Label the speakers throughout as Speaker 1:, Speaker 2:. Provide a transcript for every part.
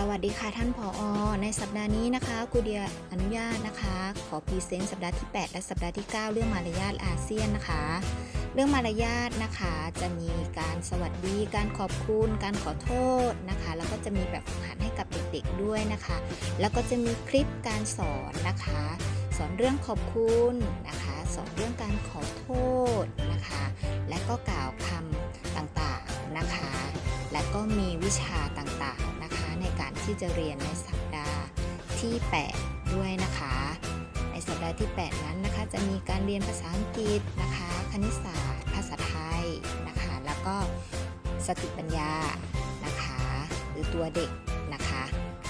Speaker 1: สวัสดีค่ะท่านผออในสัปดาห์นี้นะคะครูเดียอนุญาตนะคะ ขอพรีเซนต์สัปดาห์ที่ 8 และสัปดาห์ที่ 9 เรื่องมารยาทอาเซียนนะคะ เรื่องมารยาทนะคะ จะมีการสวัสดี การขอบคุณ การขอโทษนะคะ แล้วก็จะมีแบบฝึกหัดให้กับเด็กๆด้วยนะคะ แล้วก็จะมีคลิปการสอนนะคะ สอนเรื่องขอบคุณนะคะ สอนเรื่องการขอโทษนะคะ และก็กล่าวคำต่างๆนะคะ และก็มีวิชาต่าง ที่จะเรียนในสัปดาห์ที่ 8 ด้วยนะคะ ในสัปดาห์ที่ 8 นั้นนะคะ จะมีการเรียนภาษาอังกฤษนะคะ คณิตศาสตร์ ภาษาไทยนะคะ แล้วก็สติปัญญานะคะ หรือตัวเด็กนะคะ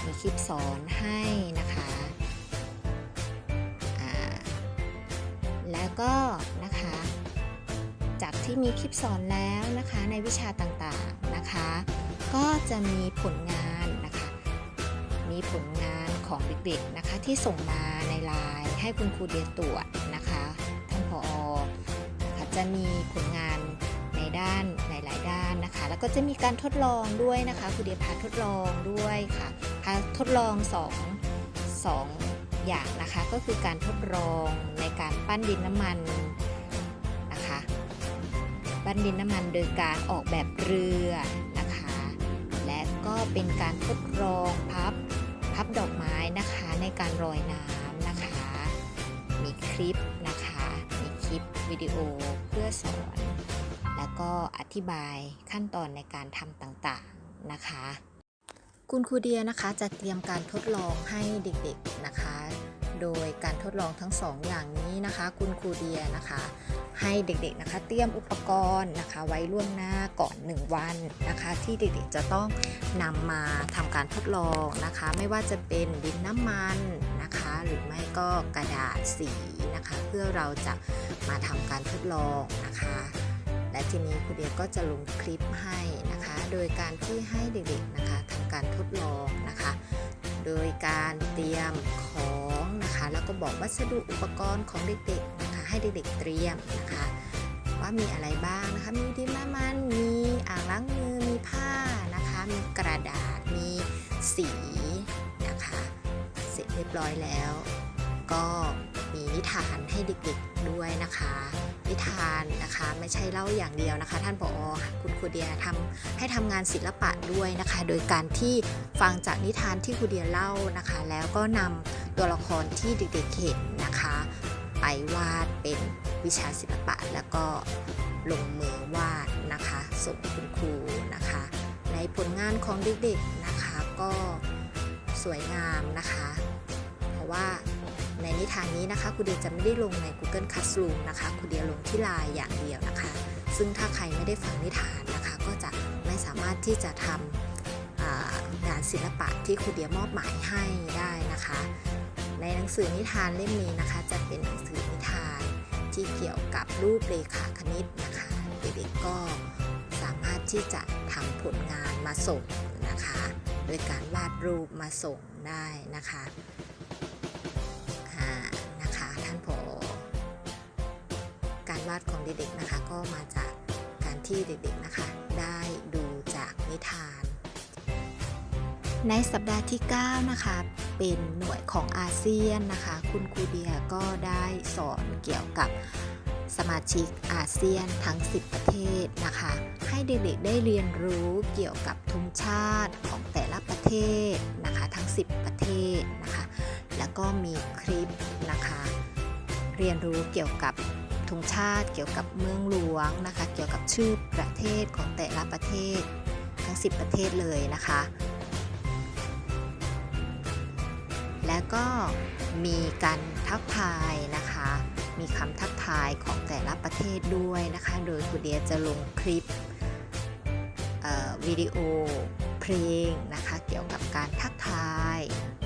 Speaker 1: มีคลิปสอนให้นะคะแล้วก็นะคะ จากที่มีคลิปสอนแล้วนะคะในวิชาต่างๆนะคะ ก็จะมีผลงาน มีผลงานของเด็กๆนะคะ ที่ส่งมาในไลน์ให้คุณครูเดียตรวจนะคะท่านผอนะคะจะมีผลงานในด้านหลายๆด้านนะคะ แล้วก็จะมีการทดลองด้วยนะคะครูเดียพาทดลองด้วยค่ะพาทดลองสองสองอย่างนะคะก็คือการทดลองในการปั้นดินน้ำมันนะคะปั้นดินน้ำมันโดยการออกแบบเรือนะคะ และก็เป็นการทดลองพับ พับดอกไม้นะคะในการลอยน้ำนะคะ มีคลิปนะคะ มีคลิปวิดีโอเพื่อสอน แล้วก็อธิบายขั้นตอนในการทำต่างๆนะคะ คุณครูเดียนะคะจะเตรียมการทดลองให้เด็กๆนะคะ โดยการทดลองทั้งสองอย่างนี้นะคะ คุณครูเดียนะคะ ให้เด็กๆนะคะเตรียมอุปกรณ์นะคะ ไว้ล่วงหน้าก่อน 1 วันนะคะ ที่เด็กๆจะต้องนำมาทำการทดลองนะคะ ไม่ว่าจะเป็นดินน้ำมันนะคะ หรือไม่ก็กระดาษสีนะคะ เพื่อเราจะมาทำการทดลองนะคะและทีนี้ครูเดียก็จะลงคลิปให้นะคะ โดยการที่ให้เด็กๆนะคะทำการทดลองนะคะ โดยการเตรียมของ แล้วก็บอกวัสดุอุปกรณ์ของเด็กๆนะคะให้เด็กๆเตรียมนะคะ ว่ามีอะไรบ้างนะคะ มีดินน้ำมัน มีอ่างล้างมือ มีผ้านะคะ มีกระดาษ มีสีนะคะ เสร็จเรียบร้อยแล้ว ก็ มีนิทานให้เด็กๆด้วยนะคะ นิทานนะคะไม่ใช่เล่าอย่างเดียวนะคะ ท่านผออคุณครูเดียทำให้ทำงานศิลปะด้วยนะคะ โดยการที่ฟังจากนิทานที่ครูเดียเล่านะคะ แล้วก็นำตัวละครที่เด็กๆเห็นนะคะ ไปวาดเป็นวิชาศิลปะแล้วก็ลงมือวาดนะคะส่งคุณครูนะคะ ในผลงานของเด็กๆนะคะก็สวยงามนะคะ เพราะว่า ในนิทานนี้นะคะครูเดียจะไม่ได้ลงใน Google Classroom นะคะครูเดียลงที่ไลน์อย่างเดียวนะคะ ซึ่งถ้าใครไม่ได้ฟังนิทานนะคะ ก็จะไม่สามารถที่จะทำงานศิลปะที่ครูเดียมอบหมายให้ได้นะคะ ในหนังสือนิทานเล่มนี้นะคะ จะเป็นหนังสือนิทานที่เกี่ยวกับรูปเรขาคณิตนะคะ เด็กๆก็สามารถที่จะทำผลงานมาส่งนะคะ โดยการวาดรูปมาส่งได้นะคะ วาดของเด็กๆนะคะ ก็มาจากการที่เด็กๆนะคะ ได้ดูจากนิทาน ในสัปดาห์ที่ 9 นะคะ เป็นหน่วยของอาเซียนนะคะ คุณครูเดียก็ได้สอนเกี่ยวกับสมาชิกอาเซียนทั้ง 10 ประเทศนะคะ ให้เด็กๆได้เรียนรู้เกี่ยวกับธงชาติของแต่ละประเทศนะคะ ทั้ง 10 ประเทศนะคะ แล้วก็มีคลิปนะคะ เรียนรู้เกี่ยวกับ ธงชาติ เกี่ยวกับเมืองหลวงนะคะ เกี่ยวกับชื่อประเทศของแต่ละประเทศทั้ง 10 ประเทศเลยนะคะ แล้วก็มีการทักทายนะคะ มีคำทักทายของแต่ละประเทศด้วยนะคะ โดยคุณเดียจะลงคลิปวิดีโอเพลงนะคะ เกี่ยวกับการทักทาย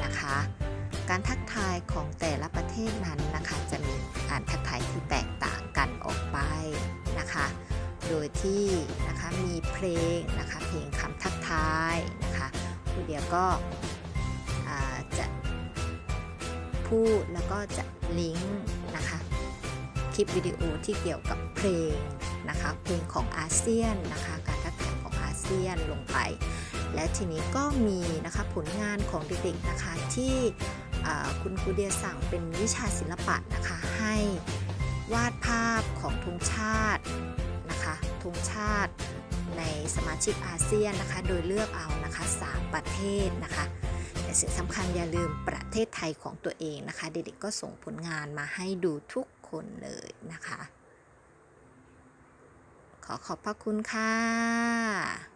Speaker 1: นะคะ การทักทายของแต่ละประเทศนั้นนะคะ จะมีการทักทายที่แตกต่าง กันออกไปนะคะ โดยที่นะคะมีเพลงนะคะเพลงคำทักทายนะคะคุณเดียก็จะพูดแล้วก็จะลิงก์นะคะคลิปวิดีโอที่เกี่ยวกับเพลงนะคะเพลงของอาเซียนนะคะการทักทายของอาเซียนลงไป และทีนี้ก็มีนะคะผลงานของเด็กๆนะคะที่คุณครูเดียสั่งเป็นวิชาศิลปะนะคะให้ วาดภาพของธงชาตินะคะธงชาติในสมาชิกอาเซียนนะคะ โดยเลือกเอานะคะ3ประเทศนะคะ แต่สิ่งสำคัญอย่าลืมประเทศไทยของตัวเองนะคะ เด็กๆก็ส่งผลงานมาให้ดูทุกคนเลยนะคะ ขอขอบพระคุณค่ะ